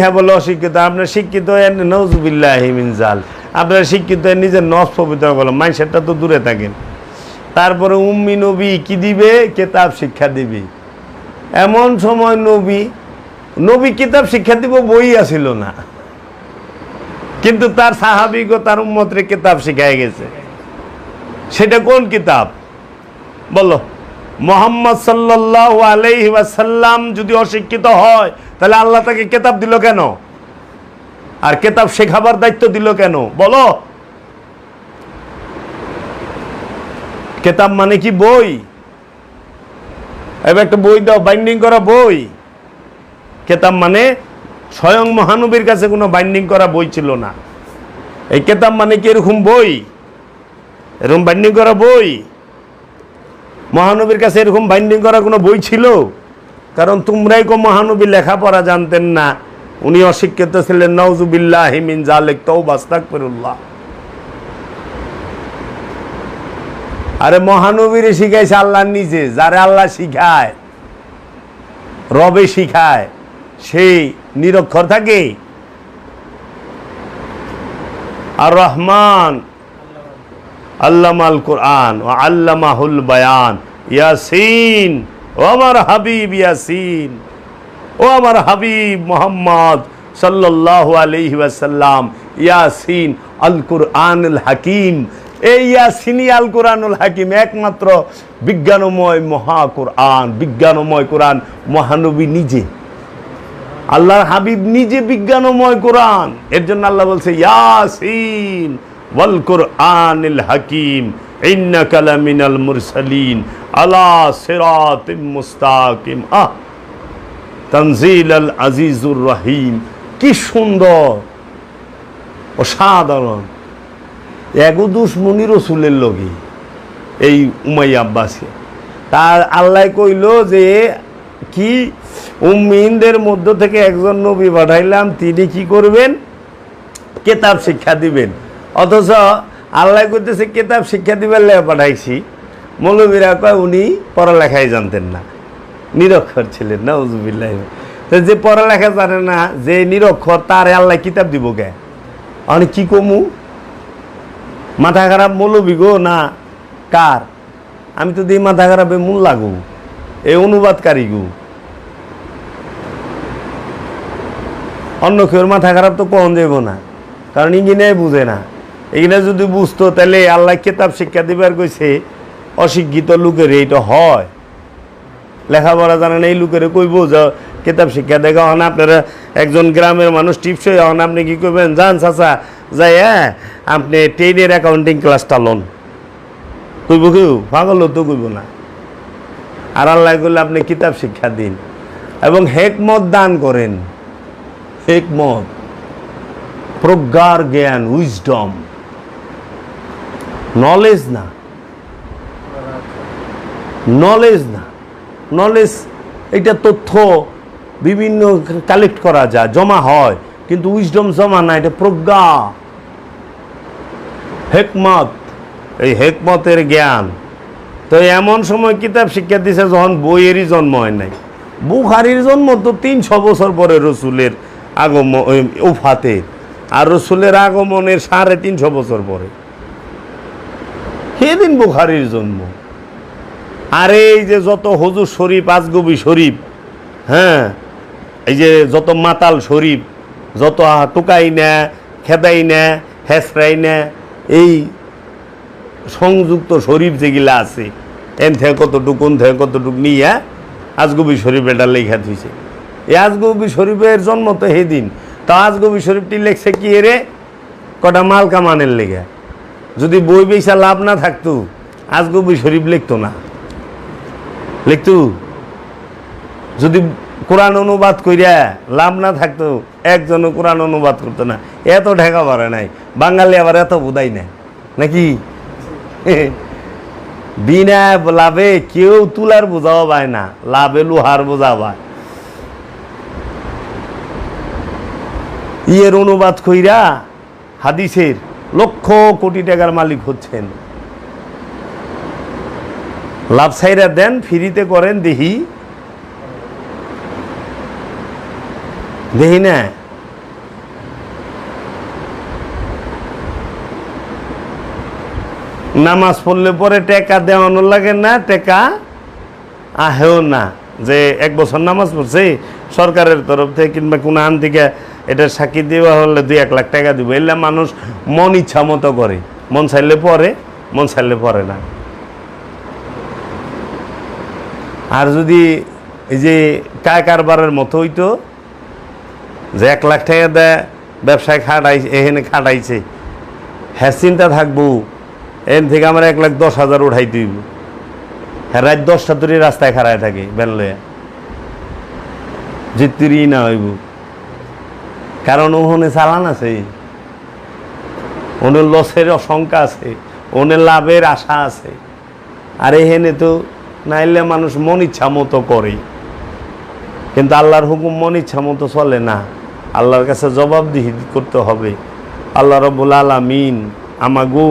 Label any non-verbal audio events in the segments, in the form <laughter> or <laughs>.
হ্যাঁ বলে অশিক্ষিত, আপনার শিক্ষিত নজুবিল্লাহ মিনজাল আপনার শিক্ষিত নিজের নস পবিত্র বলো মাইসেরটা তো দূরে থাকেন। তারপরে উম্মি নবী কি দিবে? কেতাব শিক্ষা দিবে। এমন সময় নবী নবী কিতাব শিক্ষা দিব বই আসিল না। কিন্তু তার সাহাবিক ও তার উম্মতরে কিতাব শিখাই গেছে। সেটা কোন কিতাব? বলো, মোহাম্মদ সাল্লাহ আলাইহি ওয়াসাল্লাম যদি অশিক্ষিত হয় তাহলে আল্লাহ তাকে কেতাব দিল কেন? আর কেতাব শেখাবার দায়িত্ব দিল কেন? বলো। কেতাব মানে কি বই? এবার একটা বই দাও বাইন্ডিং করা বই। কেতাব মানে স্বয়ং মহানবীর কাছে কোনো বাইন্ডিং করা বই ছিল না। এই কেতাব মানে কি এরকম বই? এরকম বাইন্ডিং করা বই? মহানবীর কাছে এরকম বাইন্ডিং করা কোনো বই ছিল? কারণ তোমরাই কো মহানবী লেখাপড়া জানতেন না। উনি অশিক্ষিত ছিলেন। নওজুবিল্লাহ জালেক আরে মহানবীর শিখাইছে আল্লাহ নিজে। যারে আল্লাহ শিখায়, রবে শিখায়, সেই নিরক্ষর থাকে। আর রহমান, আল্লামাল কোরআন, ও আল্লামাহুল বায়ান। ইয়াসিন ও আমার হাবিব ইয়াসিন, ও আমার হাবিব মোহাম্মদ সাল্লাল্লাহু আলাইহি ওয়াসাল্লাম, ইয়াসিন আল কুরআনুল হাকিম। এই ইয়াসিনি আল কোরআনুল হাকিম একমাত্র বিজ্ঞানময় মহা কোরআন বিজ্ঞানময় কোরআন মহানবী নিজে। আল্লাহর হাবিব নিজে বিজ্ঞানময় কোরআন। এর জন্য আল্লাহ বলছে, ইয়াসিন ওয়াল কোরআনিল হাকিম। ইন্নাকা লামিনাল মুরসালিন আলা সিরাতিম মুস্তাকিম। আহ! তানজিল আল আজিজুর রহিম। কি সুন্দর। অসাধারণ। এগো দুশ্মনী রসুলের লগে, এই উমাই আব্বাসে। তার আল্লাহ কইল যে, কি উম্মিনদের মধ্য থেকে একজন নবী পাঠাইলাম, তিনি কি করবেন? কেতাব শিক্ষা দিবেন। অথচ আল্লাহ করতেছে কেতাব শিক্ষা দিবেন লেগে পাঠাইছি। মৌলবীরা কয়, উনি পড়ালেখাই জানতেন না। নিরক্ষর ছিলেন না উজুবিল্লাহ তো যে পড়ালেখা জানে না, যে নিরক্ষর, তারে আল্লাহ কিতাব দিব কে? আমি কি কমু? মাথা খারাপ মৌলবী গো, না? কার? আমি তো দিই মাথা খারাপে মূল লাগু এই অনুবাদকারী গু। অন্য কেউ মাথা খারাপ তো কম দেব না। কারণ ইঞ্জিনিয়ার বুঝে না। এখানে যদি বুঝতো, তাহলে আল্লাহ কেতাব শিক্ষা দিবার কইছে, অশিক্ষিত লোকের এইটা হয়। লেখাপড়া জানেন, এই লোকের কইব যে, কেতাব শিক্ষা দেখা হন আপনারা একজন গ্রামের মানুষ টিপসই হন আপনি কি করবেন যান চাচা, যাই হ্যাঁ আপনি টেনের অ্যাকাউন্টিং ক্লাসটা লোন। কইব কেউ? পাগল তো কইব না। আর আল্লাহ করলে আপনি কিতাব শিক্ষা দিন এবং হেকমত দান করেন। হেকমত, প্রজ্ঞার জ্ঞান উইজডম নলেজ না। নলেজ না। নলেজ এটা তথ্য বিভিন্ন কালেক্ট করা যায়, জমা হয়, কিন্তু উইজডম জমা না, এটা প্রজ্ঞা। হেকমত, এই হেকমতের জ্ঞান। তো এমন সময় কিতাব শিক্ষা দিছে যখন বইয়েরই জন্ম হয় নাই। বুখারির জন্ম তো তিনশো বছর পরে রসুলের আগমন উফাতে। আর রসুলের আগমনের সাড়ে তিনশো বছর পরে। সেদিন বুখারির জন্ম। আর এই যে যত হজুর শরীফ, আজগবি শরীফ হ্যাঁ এই যে যত মাতাল শরীফ, যত টুকাই না, খেদাই না, হেসরাই না, এই সংযুক্ত শরীফ যেগুলা আছে, এন থেকে কতটুকু ওন থেকে কতটুক নিয়ে আজগবি শরীফ এটা লেখা থইছে এই আজগবি শরীফের জন্ম তো সেদিন। তা আজগবি শরীফটি লেখছে কি রে? কটা মাল কামানের লেগে যদি বই বেচা লাভ না থাকতো, আজগবি শরীফ লিখতো না। লিখতু? যদি কোরআন অনুবাদ কইরা লাভ না থাকতো, একজনও কোরআন অনুবাদ করতো না। এত ঢেকা পারে নাই। বাঙালি আবার এত বোধাই না। নাকি? <laughs> বিনা লাভে কেউ তুলার বোঝাও পায় না, লাভে লোহার বোঝা পায়। ইয়ের অনুবাদ কইরা হাদিসের লক্ষ কোটি টাকার মালিক হচ্ছেন। লাভ সাইরা দেন, ফ্রিতে করেন দেখি দেখি না? নামাজ পড়লে পরে টেকা দেওয়ানো লাগে না, টেকা আহেও না। যে এক বছর নামাজ পড়ছে, সরকারের তরফ থেকে কিংবা কোনো আন থেকে এটা সাক্ষী দেওয়া হলে দুই এক লাখ টাকা দিব। এলে মানুষ মন ইচ্ছা মতো করে। মন চাইলে পরে মন চাইলে পরে না। আর যদি এই যে কায় কারবারের মতো হইতো, যে এক লাখ টাকা দেয়, ব্যবসায় খাটাইছে এখানে খাটাইছে হ্যাঁ চিন্তা থাকব। এখান থেকে আমার এক লাখ দশ হাজার উঠাই দিব। হ্যাঁ রাত দশটা ধরে রাস্তায় খাড়ায় থাকে ব্যান লয়া জিত্তিরই না হইব। কারণ ওখানে চালান আছে। ওনের লসের আশঙ্কা আছে ওনের লাভের আশা আছে। আর এখানে তো নাইলে মানুষ মন ইচ্ছা মতো করে। কিন্তু আল্লাহর হুকুম মন ইচ্ছা মতো চলে না। আল্লাহর কাছে জবাবদিহি করতে হবে। আল্লাহ রবুল আলামিন আমাগু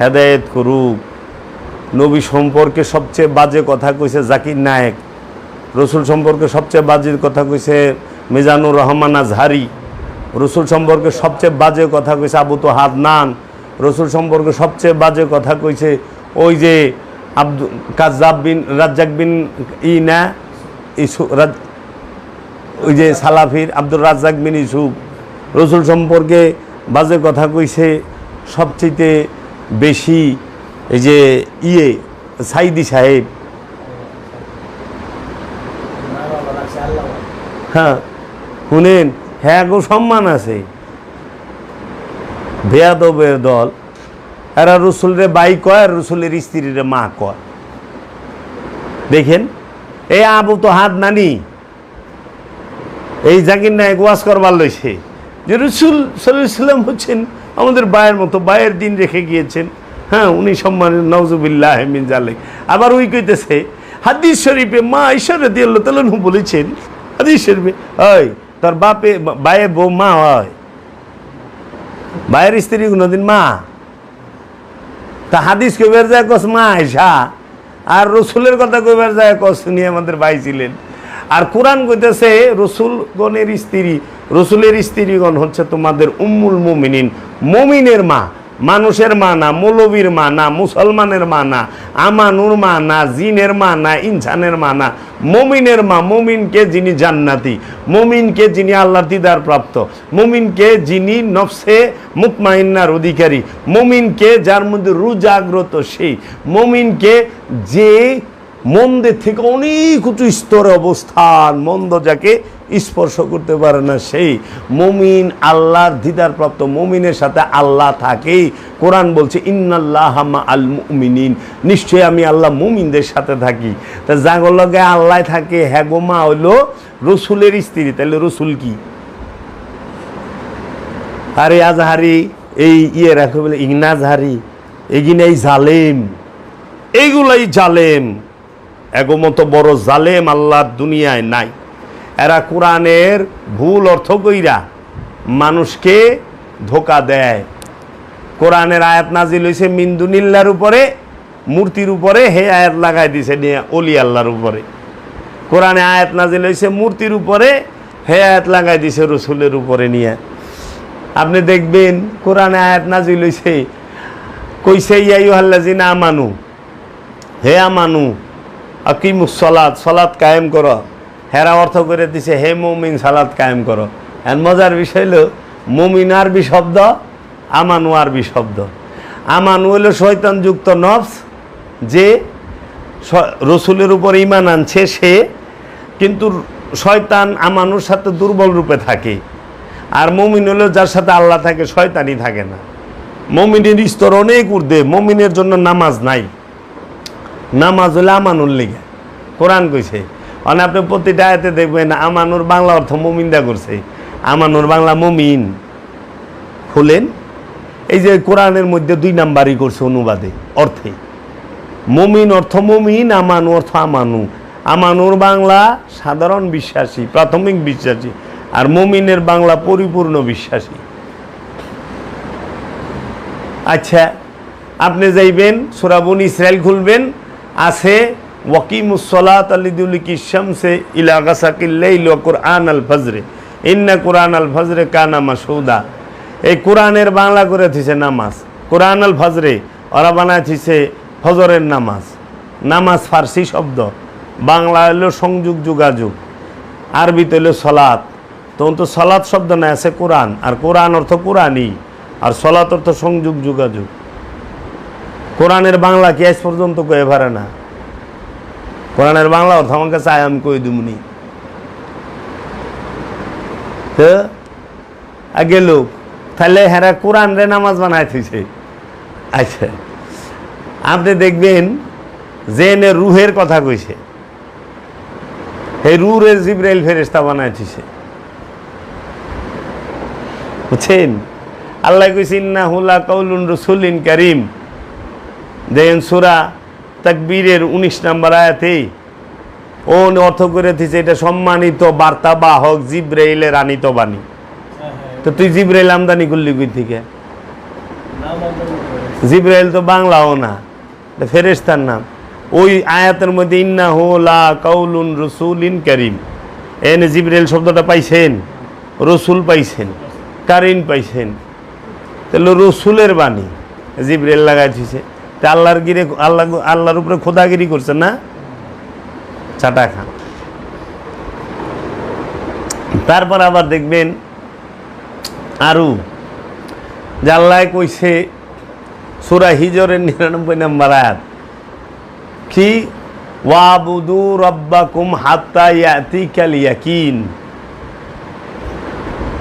হেদায়েত করুক। নবী সম্পর্কে সবচেয়ে বাজে কথা কইছে জাকির নায়েক। রসুল সম্পর্কে সবচেয়ে বাজে কথা কইছে মিজানুর রহমান আজহারি, রসুল সম্পর্কে সবচেয়ে বাজে কথা কইছে আবু তো হাদনান, রসুল সম্পর্কে সবচেয়ে বাজে কথা কইছে ওই যে আব্দু কাজাব বিন, রাজ্জাক বিন ই না ওই যে সালাফির আব্দুর রাজ্জাক বিন ইসুফ রসুল সম্পর্কে বাজে কথা কইছে সবচেয়ে বেশি এই যে ইয়ে সাইদি সাহেব। হ্যাঁ। শুনেন হ্যাঁ গো, সম্মান আছে। বেয়াদবের দল, এরা রসুলের বাই কয় আর রসুলের স্ত্রীর মা কয়। দেখেন, এই আবু তো হাত নানি, এই জাকির নায়ক ওয়াজ করবার লইছে। যে রসুল সাল্লাম হচ্ছেন আমাদের বায়ের মতো, বায়ের দিন রেখে গিয়েছেন। হ্যাঁ উনি সম্মান নওজুবিল্লাহ মিন জালে আবার ওই কইতেছে, হাদিস শরীফে মা ঈশ্বরে দিয়ে তালু বলেছেন, হাদিস শরীফে ওই তোর বাপে বায়ে বউ মা হয়। বায়ের স্ত্রী কোনোদিন মা? তা হাদিস কইবার যায় কস, মা আয়সা আর রসুলের কথা কইবার যায় কস শুনি আমাদের ভাই ছিলেন। আর কোরআন কইতেছে, রসুলগণের স্ত্রী, রসুলের স্ত্রীগণ হচ্ছে তোমাদের উম্মুল মুমিনিন, মমিনের মা। মানুষের মা না মৌলবীর মা না মুসলমানের মা না আমানুর মা না জিনের মা না ইনসানের মা না মমিনের মা, মমিনকে যিনি জান্নাতি, মমিনকে যিনি আল্লাহ দিদার প্রাপ্ত, মমিনকে যিনি নফসে মুতমাইন্নার অধিকারী, মমিনকে যার মধ্যে রু জাগ্রত সেই, মমিনকে যে মন্দের থেকে অনেক উঁচু স্তরে অবস্থান, মন্দ যাকে স্পর্শ করতে পারে না সেই। মমিন আল্লাহর দিদার প্রাপ্ত মমিনের সাথে আল্লাহ থাকে। কোরআন বলছে, ইন্নাল্লাহ আল মুমিনিন। নিশ্চয়ই আমি আল্লাহ মুমিনদের সাথে থাকি। তা যাগর লগে আল্লাহ থাকে হ্যাগোমা হইল রসুলের স্ত্রী। তাহলে রসুল কি? আরে আজহারি, এই ইয়ে রাখো বলে, ইগনাজহারি এগিনে এই জালেম। এইগুলাই জালেম। এগমত বড় জালেম আল্লাহর দুনিয়ায় নাই। এরা কোরআনের ভুল অর্থ কইরা মানুষকে ধোকা দেয়। কোরআনের আয়াত নাজিল হয়েছে মিন্দুনিল্লার উপরে, মূর্তির উপরে হে আয়াত লাগাই দিছে নিয়ে অলি আল্লাহর উপরে। কোরআনে আয়াত নাজিল হয়েছে মূর্তির উপরে হে আয়াত লাগাই দিছে রসুলের উপরে নিয়ে। আপনি দেখবেন কোরআনে আয়াত নাজিল হয়েছে কইছে ইয়াইহাল্লাজিনা আমানু, হে আমানু আকিমুস সলাদ সলাদ কায়েম করো। হেরা অর্থ করে দিছে, হে মমিন সালাদ কায়েম করো। এর মজার বিষয় হলো মমিন আরবি শব্দ আমানু আরবি শব্দ আমানু হলো শয়তানযুক্ত নফস, যে রসুলের উপর ইমান আনছে সে, কিন্তু শয়তান আমানুর সাথে দুর্বল রূপে থাকে। আর মমিন হলো যার সাথে আল্লাহ থাকে, শয়তানই থাকে না। মমিনের স্তর অনেক ঊর্ধ্বে, মমিনের জন্য নামাজ নাই। নামাজ হলে আমানুর লিগে। কোরআন কইছে মানে আপনি প্রতিটা আয়াতে দেখবেন আমানুর বাংলা অর্থ মমিন্দা করছে। আমানুর বাংলা মমিন। খুলেন, এই যে কোরআনের মধ্যে দুই নাম্বারই করছে অনুবাদে, অর্থে। মমিন অর্থ মমিন, আমানু অর্থ আমানু। আমানুর বাংলা সাধারণ বিশ্বাসী, প্রাথমিক বিশ্বাসী, আর মমিনের বাংলা পরিপূর্ণ বিশ্বাসী। আচ্ছা আপনি যাইবেন সুরাবন ইসরায়েল খুলবেন আছে ওয়াকিমুসলাত ইলাগাসাকিল্লাইল কোরআন আল ফজরে ইন্না কোরআন আল ফজরে এই বাংলা করে নামাজ। কোরআন আল ফজরে ফজরের নামাজ। নামাজ ফার্সি শব্দ। বাংলা হলো সংযোগ যোগাযোগ। আরবিতে হলো সলাৎ তখন তো সলাৎ শব্দ না আছে কোরআন। আর কোরআন অর্থ কোরআনই। আর সলাৎ অর্থ সংযোগ যোগাযোগ। কোরআনের বাংলা কি আজ পর্যন্ত কয়ে পারে না? কোরআনের বাংলা অর্থ আমার কাছে আয় আমি কই দিমনি তো, আগে লোক, তাহলে হেরা কোরআন রে নামাজ বানাই থইছে। আচ্ছা আপনি দেখবেন যে এনে রুহের কথা কইছে, এই রুহের জিব্রাইল ফেরেস্তা বানাই থইছে। বুঝছেন? আল্লাহ কইছে ইন্না হুলা কৌলুন রসুলিন করিম। দেখেন সুরা তাকবীরের উনিশ নাম্বার আয়াতে ও অর্থ করে দিছে, এটা সম্মানিত বার্তা বাহক জিব্রাইলের আনিত বাণী। তো তুই জিব্রাইল আমদানি করলি কই থেকে? জিব্রাইল তো বাংলাও না ফেরেস্তার নাম। ওই আয়াতের মধ্যে ইন্না হো হোলা কাউলুন রসুলিন করিম। এনে জিব্রাইল শব্দটা পাইছেন? রসুল পাইছেন কারিন পাইছেন। তাহলে রসুলের বাণী, জিব্রাইল লাগাই দিছে। তা আল্লাহর গিরে আল্লাহ আল্লাহর উপরে খোদাগিরি করছে না? চাটা খান। তারপর আবার দেখবেন আরু জাল্লায় কইছে, সুরা হিজরের নিরানব্বই নম্বর আয়াত, কি? ওয়াবুদু রব্বাকুম হাত্তা ইয়াতিকাল ইয়াকিন।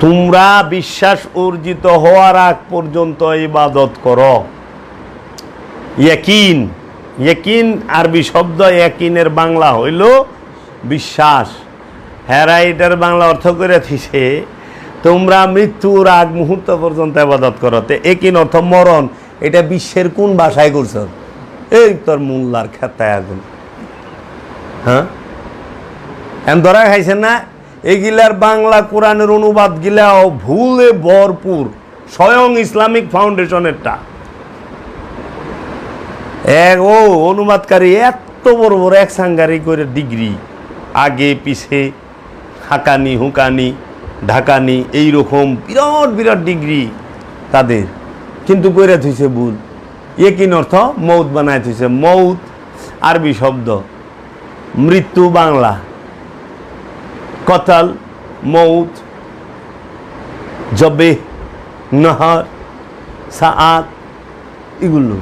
তোমরা বিশ্বাস অর্জিত হওয়ার আগ পর্যন্ত ইবাদত করো। ইয়াকিন। ইয়াকিন আরবি শব্দ ইয়াকিনের বাংলা হইল বিশ্বাস। হেরা এটার বাংলা অর্থ করে থিসে তোমরা মৃত্যুর আগ মুহূর্ত পর্যন্ত আবাদত করতে একিন অর্থ মরণ। এটা বিশ্বের কোন ভাষায় করছ? এই তোর মোল্লার খেতায় আগুন। হ্যাঁ? এখন ধরা খাইছেন না? এগুলার বাংলা কোরআনের অনুবাদ গিলাও ভুলে ভরপুর, স্বয়ং ইসলামিক ফাউন্ডেশনেরটা। এক, ও, অনুবাদকারী এত বড় বড় এক সাংগারি করে ডিগ্রি। আগে পিছে হাঁকানি, হুকানি, ঢাকানি এই রকম বিরাট বিরাট ডিগ্রি তাদের। কিন্তু কইরা থইছে ভুল। কিন অর্থ মৌত বানায় থইছে। মৌত আরবি শব্দ। মৃত্যু বাংলা। কতাল, মৌত, জবে, নহর, সাআত, এগুলো।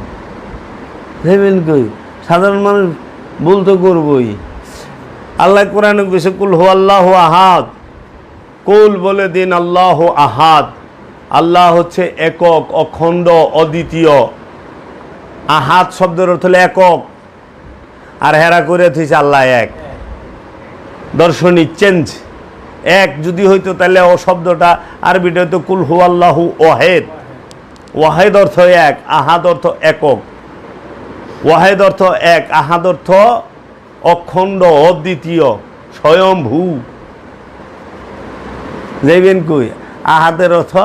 ভেবেন কই? সাধারণ মানুষ ভুল তো করবই। আল্লাহ কোরআনে কইছে, কুল হো আল্লাহ আহাদ। কুল বলে দিন, আল্লাহ আহাদ। আল্লাহ হচ্ছে একক, অখণ্ড, অদ্বিতীয়। আহাদ শব্দের অর্থ হলো একক। আর হেরা করে থইছে আল্লাহ এক। দর্শনিক চেঞ্জ। এক যদি হইতো তাহলে ও শব্দটা আরবিটা হইতো কুল হু আল্লাহু ওয়াহেদ। ওয়াহেদ অর্থ এক, আহাদ অর্থ একক। ওয়াহেদ অর্থ এক, আহাদ অর্থ অখণ্ড, অদ্বিতীয় স্বয়ংভূ যাইবেন কই? আহাদের অর্থ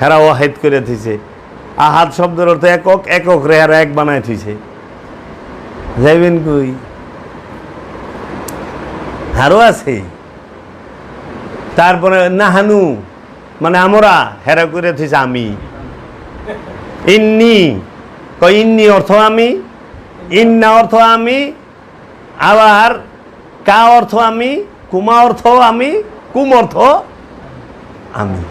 হেরা ওয়াহেদ করে থইছে। আহাদ শব্দের অর্থ একক একক রে হেরা এক বানায় থইছে। যাইবেন কই? আরও আছে। তারপরে নাহানু মানে আমরা হেরা করে থইছে আমি। ইন্নি। ইন্নি অর্থ আমি, ইন্না অর্থ আমি, আবার কা অর্থ আমি, কুমা অর্থ আমি, কুম অর্থ আমি।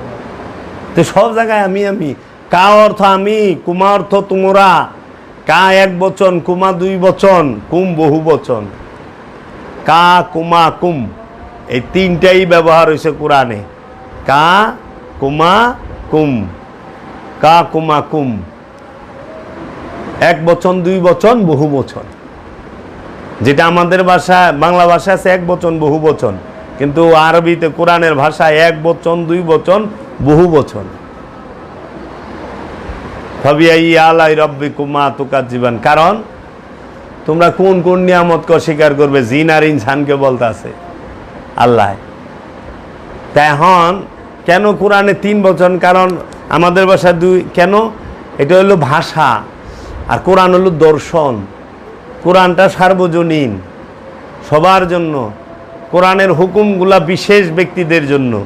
তো সব জায়গায় আমি আমি। কা অর্থ আমি, কুমা অর্থ তোমরা। কা এক বচন, কুমা দুই বচন, কুম বহু বচন। কা, কুমা, কুম। এই তিনটাই ব্যবহার হয়েছে কোরআনে। কা, কুমা, কুম। কা, কুমা, কুম। এক বচন, দুই বচন, বহু বচন। যেটা আমাদের ভাষা, বাংলা ভাষা আছে এক বচন, বহু বচন। কিন্তু আরবিতে, কোরআনের ভাষা এক বচন, দুই বচন, বহু বচন। আলাই তুকার জীবন কারণ, তোমরা কোন কোন নিয়ামতকে অস্বীকার করবে? জিন আর ইনসানকে বলতে আছে আল্লাহ। তা এখন, কেন কোরআনে তিন বচন? কারণ আমাদের ভাষা দুই, কেন? এটা হলো ভাষা। আর কোরআন হলো দর্শন। কোরআনটা সার্বজনীন সবার জন্য। কোরআনের হুকুমগুলা বিশেষ ব্যক্তিদের জন্য।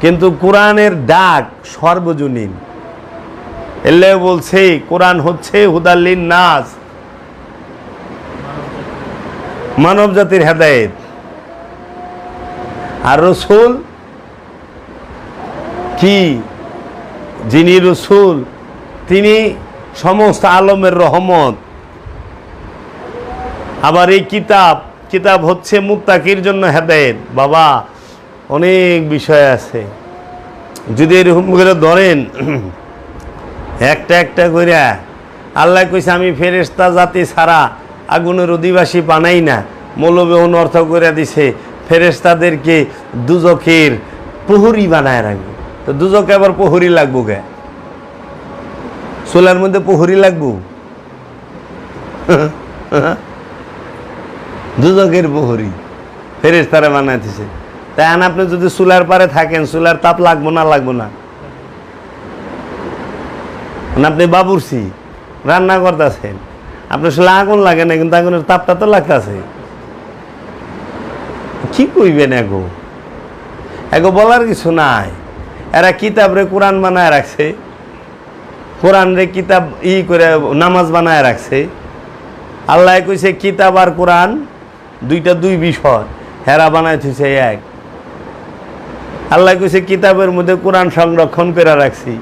কিন্তু কোরআনের ডাক সর্বজনীন। এলে বলছে, কোরআন হচ্ছে হুদাল্লিন নাস মানব জাতির হেদায়েত। আর রসুল কি? যিনি রসুল, তিনি সমস্ত আলমের রহমত। আবার এই কিতাব কিতাব হচ্ছে মুত্তাকির জন্য হেদায়েত। বাবা, অনেক বিষয় আছে। যদি এরকম করে ধরেন, একটা একটা করে, আল্লাহ কইছে, আমি ফেরেস্তা জাতি ছাড়া আগুনের অধিবাসী বানাই না। মৌলবে অর্থ করে দিছে ফেরেস্তাদেরকে দুজকের প্রহরী বানায় রাখবে। তো দুজকে আবার প্রহরী লাগবো কে? সোলার মধ্যে প্রহরী লাগবো। দুজকের প্রহরী। ফেরেস্তারা বানাইতেছে। তাই আপনি যদি চুলার পারে থাকেন চুলার তাপ লাগবো না লাগবো না। আপনি বাবুরসি, রান্না করতেছেন। আপনি আসলে আগুন লাগে না, কিন্তু আগুনের তাপটা তো লাগতেছে। কি কইবেন এগো? এগো বলার কিছু নাই। এরা কিতাব রে কোরআন বানায় রাখছে। কোরআন রে কিতাব ই করে নামাজ বানায় রাখছে। আল্লাহ কইছে, কিতাব আর কোরআন দুইটা দুই বিষয়, হেরা বানায় থুইছে এক। আল্লাহ কইছে, কিতাবের মধ্যে কোরআন সংরক্ষণ করে রাখছি।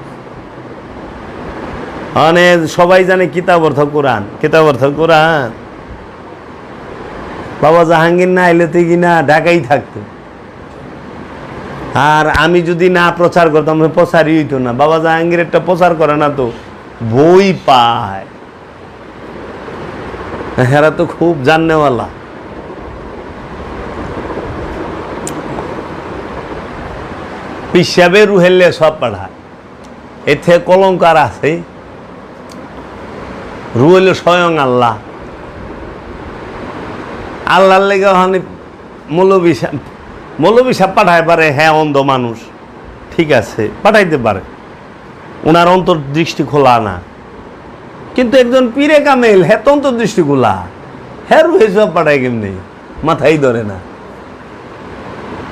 মানে সবাই জানে কিতাব অর্থ কোরআন, কিতাব অর্থ কোরআন। বাবা জাহাঙ্গীর না এলে তুই কিনা ঢাকাই থাকতো। আর আমি যদি না প্রচার করতাম প্রচারই হইতো না। বাবা জাহাঙ্গীর একটা প্রচার করে না তো? বই পায়। হেরা তো খুব জাননেওয়ালা। পিসাবে রুহেললে সব পাঠায়। এতে কলঙ্কার আছে। রুহেল স্বয়ং আল্লাহ। আল্লাহর লেগে ওখানে মৌলবী মৌলবী সাহেব পাঠায় পারে হ্যাঁ অন্ধ মানুষ। ঠিক আছে, পাঠাইতে পারে। ওনার অন্তর্দৃষ্টি খোলা না। কিন্তু একজন পীরে কামেল হ্যাঁ তো অন্তর্দৃষ্টি খোলা। হ্যাঁ রুহে সব পাঠায় কেমনি? মাথাই ধরে না।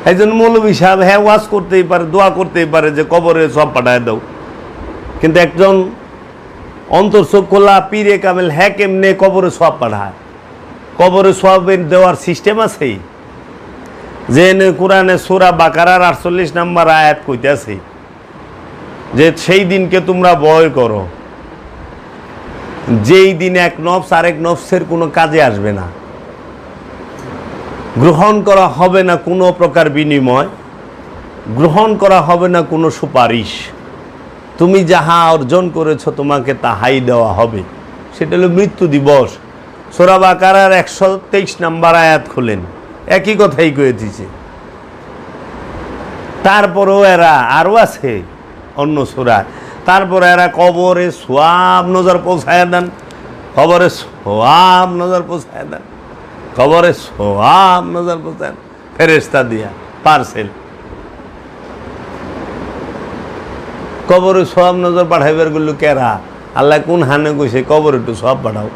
একজন মৌলবী সাহেব হ্যাঁ ওয়াজ করতেই পারে, দোয়া করতেই পারে যে কবরে সব পাঠায় দাও। কিন্তু একজন অন্তর চোখ খোলা, পীরে কামেল হ্যাঁ কেমনে কবরে সব পাঠায়? কবরে সবের দেওয়ার সিস্টেম আছে? যে কোরআনে সোরা বাকারার আটচল্লিশ নাম্বার আয়াত কইতেছে যে সেই দিনকে তোমরা ভয় করো। যেই দিন এক নফস আরেক নফসের কোনো কাজে আসবে না। গ্রহণ করা হবে না কোনো প্রকার বিনিময়, গ্রহণ করা হবে না কোনো সুপারিশ। তুমি যাহা অর্জন করেছ তোমাকে তাহাই দেওয়া হবে। সেটা হলো মৃত্যু দিবস। সোরাবা কারার একশো তেইশ নাম্বার আয়াত খোলেন। একই কথাই কয়ে দিছে। তারপরেও এরা আরও আছে অন্য সোরা। তারপরে এরা কবরে সোয়াব নজর পৌঁছায় দেন। কবরে সোয়াব নজর পৌঁছায় দেন। কবরে সোয়াব নজর পৌঁছায় ফেরেস্তা দিয়া পার্সেল। কবরে সব নজর পাঠাইবারগুলো কেরা? আল্লাহ কোন হানে কইছে কবর একটু সব পাঠাও।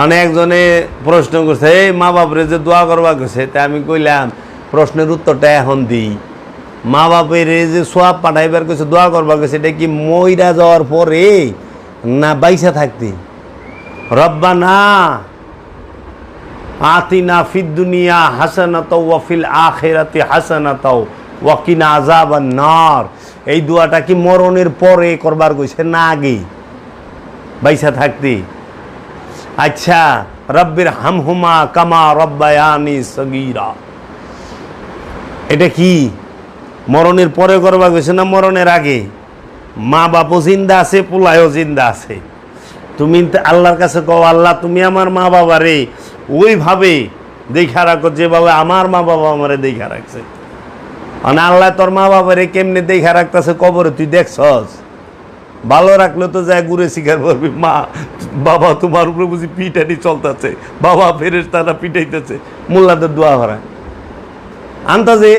মানে একজনে প্রশ্ন করছে, এই মা বাপরে যে দোয়া করবা গেছে, তা আমি কইলাম, প্রশ্নের উত্তরটা এখন দিই। মা বাপের যে সোয়াব পাঠাইবার গেছে, দোয়া করবা গেছে, এটা কি মইরা যাওয়ার পরে না বাইসা থাকতে? রব্বা না আতিনা ফিদ দুনিয়া হাসানাত ওয়াফিল আখেরাতে হাসানাত ওয়াকিনা আজাব নার। এই দোয়াটা কি মরণের পরে করবার কইছে না আগে? বাইসা থাকতে। আচ্ছা রব্বির হামহুমা কামা রব্বায়ানি সগীরা। এটা কি? মরণের পরে করবা গেছে না মরণের আগে? মা বাপও জিন্দা আছে, পোলায়ও জিন্দা আছে। তুমি আল্লাহর কাছে কও, আল্লাহ, তুমি আমার মা বাবারে ওইভাবে দেখা রাখো, যেভাবে আমার মা বাবা আমারে দেখা রাখছে। মানে আল্লাহ তোর মা বাবারে কেমনে দেখা রাখতেছে, কবরে তুই দেখছস? ভালো রাখলে তো যায় ঘুরে শিকার করবি। মা, বাবা তোমার উপরে বুঝি পিটানি চলতেছে। বাবা ফেরেস তারা পিটাইতেছে। মোল্লাদের দোয়া ভরায় আন্তাজে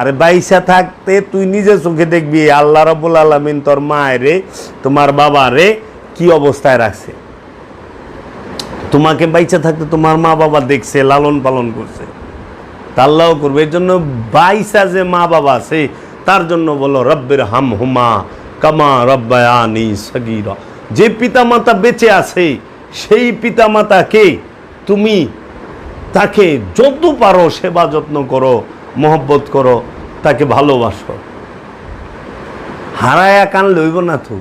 আরে বাইসা থাকতে তুই নিজে চোখে দেখবি, আল্লাহ রব্বুল আলমিন তোর মায়েরে তোমার বাবারে কি অবস্থায় রাখছে। তোমাকে বাইচা থাকতে তোমার মা বাবা দেখছে, লালন পালন করছে। তা আল্লাহ করবে। এর জন্য বাইসা যে মা বাবা আছে, তার জন্য বলো রব্বের হাম হুমা কামা রব্বায়ানি সগিরা। যে পিতামাতা বেঁচে আছে, সেই পিতামাতাকে তুমি তাকে যত পারো সেবা যত্ন করো, মহব্বত করো, তাকে ভালোবাসো। হারায়া কান লইব না তো।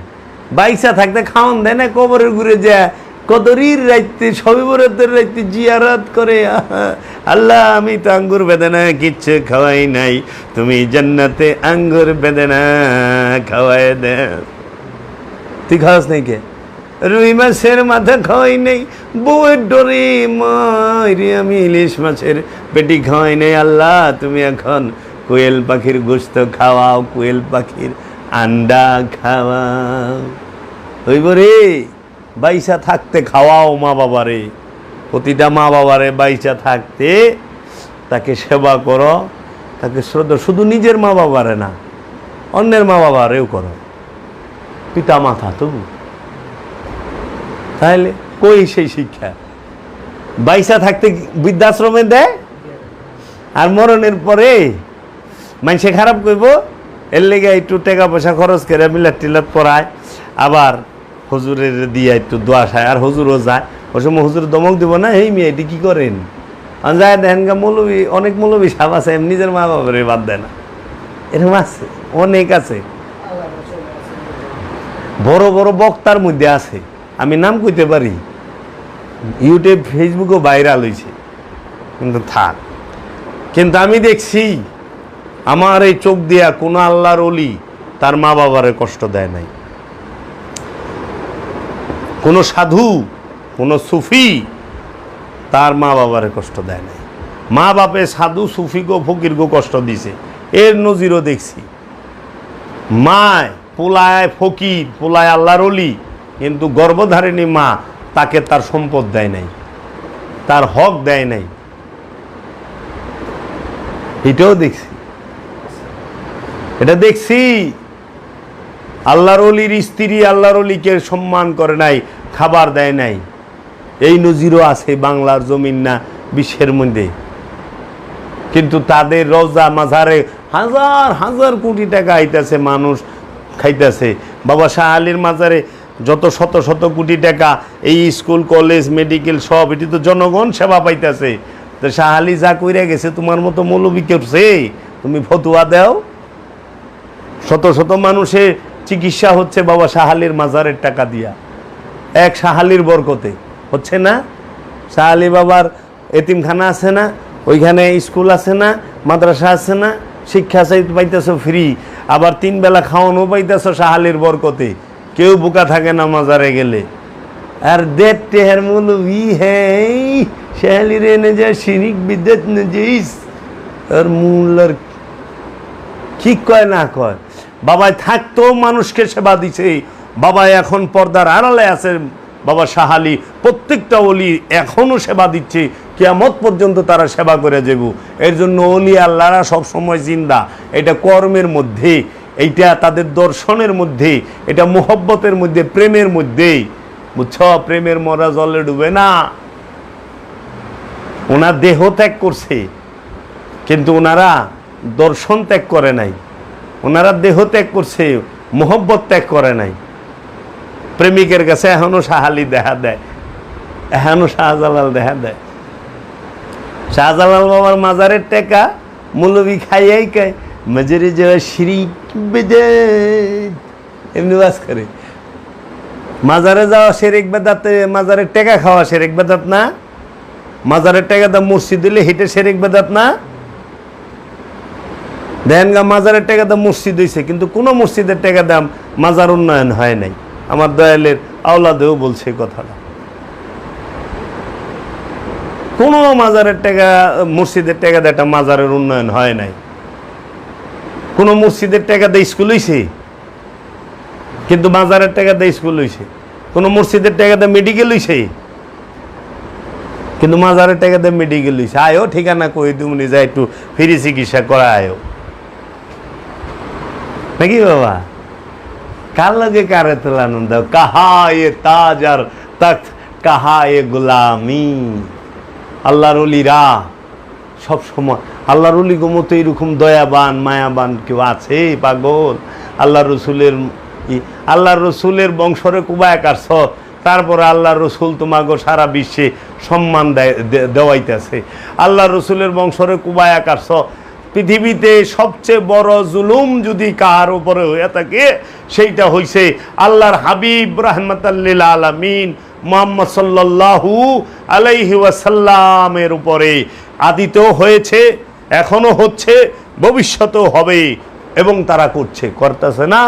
বাইসা থাকতে খাওয়ান দেয় না, কবরের ঘুরে যায়। কদরির রাইতে সবে বরাতের রাইতে জিয়ারাত করে আল্লাহ, আমি তো আঙ্গুর বেদনা কিচ্ছু খাওয়াই নাই। তুমি জান্নাতে আঙ্গুর বেদনা খাওয়াই দে। তুই খাওয়াস নাই কে? রুই মাছের মাথা খাওয়াই নেই বউয়ের ডরে মারি আমি ইলিশ মাছের পেটি খাওয়াই নেই। আল্লাহ, তুমি এখন কোয়েল পাখির গোস্ত খাওয়াও, কোয়েল পাখির আন্ডা খাওয়াও। হইব রে। বাইসা থাকতে খাওয়াও মা বাবারে। প্রতিটা মা বাবারে বাইসা থাকতে তাকে সেবা করো, তাকে শ্রদ্ধা। শুধু নিজের মা বাবারে না, অন্যের মা বাবারেও করো। পিতা মাথা তবু। তাহলে কই সেই শিক্ষা? বাইসা থাকতে বৃদ্ধাশ্রমে দেয়? আর মরণের পরে মানুষে খারাপ করব এর লেগে একটু টাকা পয়সা খরচ করে মিলাট টিলাট পড়ায়। আবার হুজুরের দিয়ে একটু দোয়া খায় আর হুজুরও যায়। ওই সময় হুজুর দমক দিব না এই মেয়ে, এটি কী করেন? যায় দেখেন গা, মৌলবী, অনেক মৌলবী সাপ আছে, এমনি নিজের মা বাবারে বাদ দেয় না। এরকম আছে, অনেক আছে। বড় বড় বক্তার মধ্যে আছে। আমি নাম কইতে পারি। ইউটিউব, ফেসবুকও ভাইরাল হয়েছে কিন্তু থাক। কিন্তু আমি দেখছি, আমার এই চোখ দিয়া কোনো আল্লাহর অলি তার মা বাবারে কষ্ট দেয় নাই। কোনো সাধু, কোনো সুফি তার মা বাবারে কষ্ট দেয় নাই। মা বাপে সাধু, সুফি গো, ফকির গো কষ্ট দিছে। এর নজিরও দেখছি। মায় পোলায় ফকির, পোলায় আল্লাহর অলি কিন্তু গর্ভধারিণী মা তাকে তার সম্পদ দেয় নাই, তার হক দেয় নাই। এটাও দেখছি। এটা দেখছি আল্লাহর অলির স্ত্রী আল্লাহর অলিকে সম্মান করে নাই, খাবার দেয় নাই। এই নজিরও আছে বাংলার জমিন না, বিশ্বের মধ্যে। কিন্তু তাদের রোজা মাঝারে হাজার হাজার কোটি টাকা আইতেছে, মানুষ খাইতেছে। বাবা শাহ আলীর মাজারে যত শত শত কোটি টাকা এই স্কুল, কলেজ, মেডিকেল সব, এটি তো জনগণ সেবা পাইতেছে। তো শাহ আলী যা কইরা গেছে, তোমার মতো মৌলবী করছে তুমি ফতুয়া দাও। শত শত মানুষের চিকিৎসা হচ্ছে বাবা শাহালির মাজারের টাকা দিয়া। এক শাহালির বরকতে। হচ্ছে না? শাহালি বাবার এতিমখানা আছে না? ওইখানে স্কুল আছে না? মাদ্রাসা আছে না? শিক্ষা পাইতেছ ফ্রি। আবার তিন বেলা খাওয়ানো পাইতেছ শাহালির বরকতে। কেউ বোকা থাকে না মাজারে গেলে। আর দেড় টেহার মৌলবি হ্যাঁ শাহালির এনে যা শিরিক বিদ্যুৎ নে যাইস আর মূল আর কি কয় না কয়? বাবাই থাকতেও মানুষকে সেবা দিছে। বাবা এখন পর্দার আড়ালে আছে। বাবা সাহালি প্রত্যেকটা অলি এখনও সেবা দিচ্ছে। কেয়ামত পর্যন্ত তারা সেবা করে যাব। এর জন্য অলি আল্লাহরা সবসময় জিন্দা। এটা কর্মের মধ্যে, এইটা তাদের দর্শনের মধ্যে, এটা মোহব্বতের মধ্যে, প্রেমের মধ্যে। বুঝছ? প্রেমের মরা জলে ডুবে না। ওনার দেহ ত্যাগ করছে, কিন্তু ওনারা দর্শন ত্যাগ করে নাই। ওনারা দেহ ত্যাগ করছে, মোহব্বত ত্যাগ করে নাই। প্রেমিকের কাছে এখনও সাহালি দেখা দেয়, এখনও শাহজালাল দেখা দেয়। শাহজালাল বাবার মাজারের টেকা মৌলবি খাইয়াই খায়, মাজারে যাওয়া শ্রী বেদে এমনি বাস করে। মাজারে যাওয়া শেরেক বেদাতে, মাজারের টেকা খাওয়া শেরেক বেদাত না? মাজারের টেকা দাম মসজিদ দিলে হেঁটে শেরেক বেদাত না? দেখেন মাজারের টাকা দাম মসজিদ হয়েছে কিন্তু কোনো মসজিদের টাকা দাম মাজার উন্নয়ন হয় নাই। আমার দয়ালের আওলাদেও বলছে এই কথাটা। কোনো মাজারের টাকা, মসজিদের টাকা দিয়ে একটা মাজারের উন্নয়ন হয় নাই। কোনো মসজিদের টাকা দিয়ে স্কুল হয়েছে কিন্তু মাজারের টাকা দিয়ে স্কুল হয়েছে কোনো মসজিদের টাকা মেডিকেল হয়েছে কিন্তু মাজারের টাকা মেডিকেল হয়েছে আয়ো ঠিকানা কই, তুমি যা একটু ফ্রি চিকিৎসা করা আয়ো নাকি বাবা? কার লগে কারে তোলা আনন্দ? কাহা এ তাজ আর কাহা এ গোলামি। আল্লাহর অলিরা সব সময়, আল্লাহর অলি মতো এরকম দয়াবান, মায়াবান কেউ আছে? পাগল। আল্লাহ রসুলের আল্লাহ রসুলের বংশরে কুবায় কাটছ তারপরে আল্লাহ রসুল তোমাকে সারা বিশ্বে সম্মান দেওয়াইতেছে। আল্লাহ রসুলের বংশরে কুবায় কাটছ পৃথিবীতে সবচেয়ে বড় জুলুম যদি কার উপরে হয়ে থাকে, সেইটা হইছে আল্লাহর হাবিব রহমতাল্লিল আলমিন মোহাম্মদ সাল্লাহু আলাইহি ওয়াসাল্লামের উপরে। আদিতেও হয়েছে এখনও হচ্ছে, ভবিষ্যতেও হবে এবং তারা করছে। করতেছে না